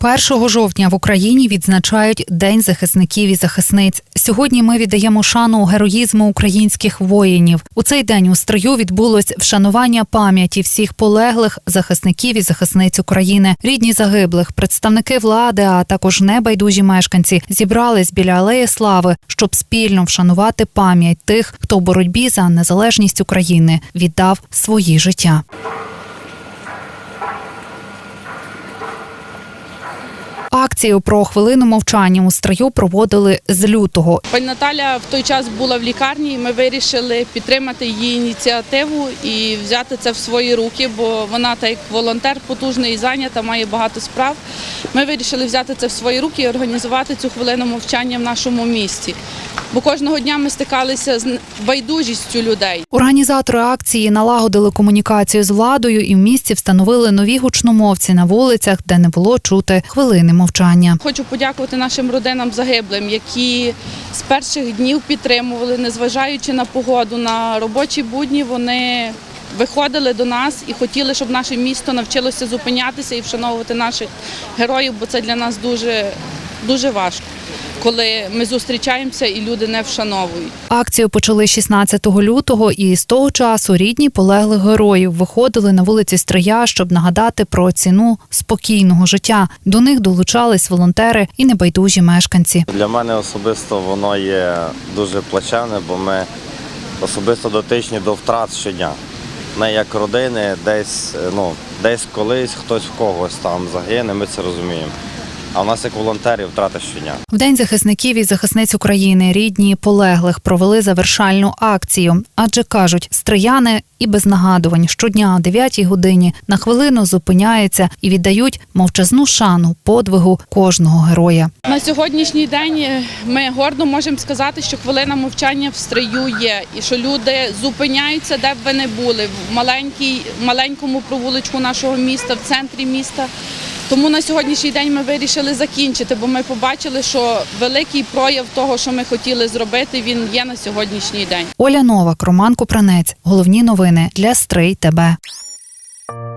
1 жовтня в Україні відзначають День захисників і захисниць. Сьогодні ми віддаємо шану героїзму українських воїнів. У цей день у строю відбулось вшанування пам'яті всіх полеглих захисників і захисниць України. Рідні загиблих, представники влади, а також небайдужі мешканці зібрались біля алеї слави, щоб спільно вшанувати пам'ять тих, хто в боротьбі за незалежність України віддав свої життя. Акцію про хвилину мовчання у строю проводили з лютого. Пані Наталя в той час була в лікарні, ми вирішили підтримати її ініціативу і взяти це в свої руки, бо вона, так як волонтер, потужна і зайнята, має багато справ. Ми вирішили взяти це в свої руки і організувати цю хвилину мовчання в нашому місті. Бо кожного дня ми стикалися з байдужістю людей. Організатори акції налагодили комунікацію з владою і в місті встановили нові гучномовці на вулицях, де не було чути хвилини мовчання. Хочу подякувати нашим родинам загиблим, які з перших днів підтримували, незважаючи на погоду, на робочі будні, вони виходили до нас і хотіли, щоб наше місто навчилося зупинятися і вшановувати наших героїв, бо це для нас дуже, дуже важко, коли ми зустрічаємося і люди не вшановують. Акцію почали 16 лютого, і з того часу рідні полеглих героїв виходили на вулиці Стрия, щоб нагадати про ціну спокійного життя. До них долучались волонтери і небайдужі мешканці. Для мене особисто воно є дуже плачевне, бо ми особисто дотичні до втрат щодня. Ми як родини десь, ну, десь колись хтось в когось там загине, ми це розуміємо. А в нас як волонтерів втрати щодня. В день захисників і захисниць України рідні полеглих провели завершальну акцію, адже кажуть, стрияни і без нагадувань щодня о 9 годині на хвилину зупиняються і віддають мовчазну шану подвигу кожного героя. На сьогоднішній день е, ми гордо можемо сказати, що хвилина мовчання в стрию є, і що люди зупиняються, де б ви не були, в маленькій, маленькому провуличку нашого міста, в центрі міста. Тому на сьогоднішній день ми вирішили закінчити, бо ми побачили, що великий прояв того, що ми хотіли зробити, він є на сьогоднішній день. Оля Новак, Роман Купранець. Головні новини для Стрий ТБ.